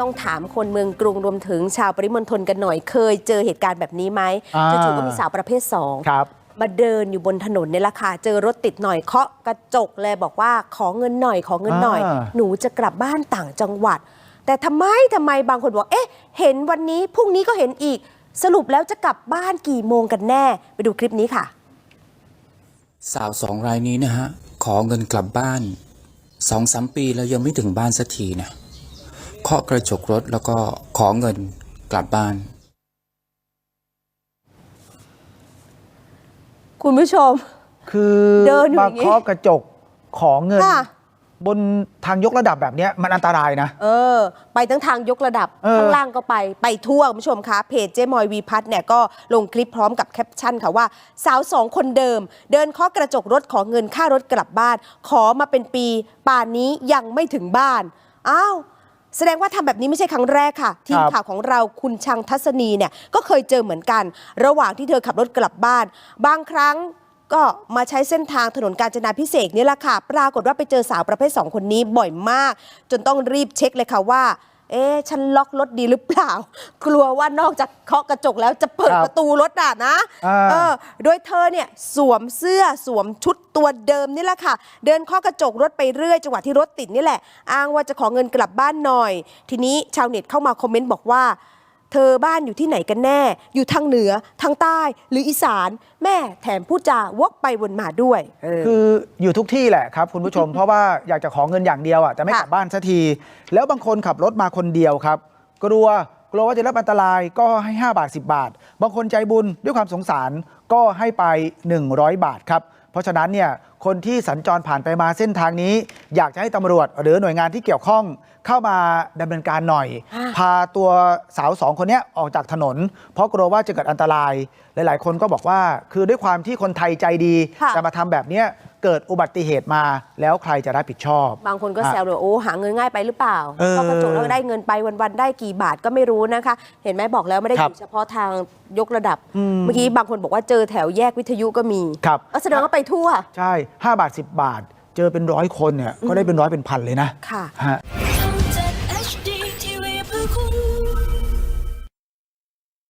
ต้องถามคนเมืองกรุงรวมถึงชาวปริมณฑลกันหน่อย เคยเจอเหตุการณ์แบบนี้ไหมอ่าจู่ๆก็มีสาวประเภทสองครับมาเดินอยู่บนถนนเนี่ยแหละค่ะเจอรถติดหน่อยเคาะกระจกเลยบอกว่าขอเงินหน่อยขอเงินหน่อยอ่าหนูจะกลับบ้านต่างจังหวัด แต่ทำไมทำไมบางคนบอกเอ๊ะ เห็นวันนี้พรุ่งนี้ก็เห็นอีก สรุปแล้วจะกลับบ้านกี่โมงกันแน่ ไปดูคลิปนี้ค่ะ สาวสองรายนี้นะฮะขอเงินกลับบ้านสองสามปีแล้วยังไม่ถึงบ้านสักทีนะ เคาะกระจกรถแล้วก็ขอเงินกลับบ้าน คุณผู้ชม คือเดินอยู่อมาย่างงี้ เคาะกระจกขอเงิน ค่ะ บนทางยกระดับแบบเนี้ยมันอันตรายนะ เออ ไปทั้งทางยกระดับ เออ ข้างล่างก็ไป ไปทั่วคุณผู้ชมคะ เพจเจ๊มอยวีพัฒน์เนี่ยก็ลงคลิปพร้อมกับแคปชั่นค่ะว่า สาวสองคนเดิม เดินเคาะกระจกรถขอเงินค่ารถกลับบ้าน ขอมาเป็นปี ป่านนี้ยังไม่ถึงบ้าน อ้าว แสดงว่าทำแบบนี้ไม่ใช่ครั้งแรกค่ะ ทีมข่าวของเราคุณชังทัศนีเนี่ยก็เคยเจอเหมือนกัน ระหว่างที่เธอขับรถกลับบ้าน บางครั้งก็มาใช้เส้นทางถนนกาญจนาพิเศษกนี่แหละค่ะ ปรากฏว่าไปเจอสาวประเภท 2 คนนี้บ่อยมาก จนต้องรีบเช็คเลยค่ะว่า เอ๊ะฉันล็อกรถดีหรือเปล่า กลัวว่านอกจากเคาะกระจกแล้วจะเปิดครับประตูรถอะนะอ่า เออ โดยเธอเนี่ยสวมเสื้อสวมชุดตัวเดิมนี่แหละค่ะ เดินเคาะกระจกรถไปเรื่อยจังหวะที่รถติดนี่แหละ อ้างว่าจะขอเงินกลับบ้านหน่อย ทีนี้ชาวเน็ตเข้ามาคอมเมนต์บอกว่า เธอบ้านอยู่ที่ไหนกันแน่ อยู่ทางเหนือทางใต้หรืออีสาน แม่แถมพูดจาวกไปวนมาด้วยเออ คืออยู่ทุกที่แหละครับคุณผู้ชม เพราะว่าอยากจะขอเงินอย่างเดียวอะแต่ไม่กลับบ้านสักที แล้วบางคนขับรถมาคนเดียวครับ กลัวกลัวว่าจะรับอันตรายก็ให้ 5 บาท 10 บาท บางคนใจบุญด้วยความสงสารก็ให้ไป 100 บาทครับ เพราะฉะนั้นเนี่ย คนที่สัญจรผ่านไปมาเส้นทางนี้ อยากจะให้ตำรวจหรือหน่วยงานที่เกี่ยวข้องเข้ามาดำเนินการหน่อยค่ะพาตัวสาวสองคนเนี้ยออกจากถนน เพราะกลัวว่าจะเกิดอันตราย หลาย ๆ คนก็บอกว่า คือด้วยความที่คนไทยใจดีค่ะแต่มาทำแบบเนี้ยเกิดอุบัติเหตุมาแล้วใครจะรับผิดชอบ บางคนก็อะแซวเลยโอ้หาเงินง่ายไปหรือเปล่าเออเข้ากระจกแล้วได้เงินไปวันๆได้กี่บาทก็ไม่รู้นะคะ เห็นไหมบอกแล้วไม่ได้คอรับยู่เฉพาะทางยกระดับอืมเมื่อกี้บางคนบอกว่าเจอแถวแยกวิทยุก็มีครับก็แสดงว่าไปทั่ว ใช่5 บาท 10 บาท เจอเป็นร้อยคนเนี่ยก็ได้เป็นร้อยเป็นพันเลยนะค่ะฮะ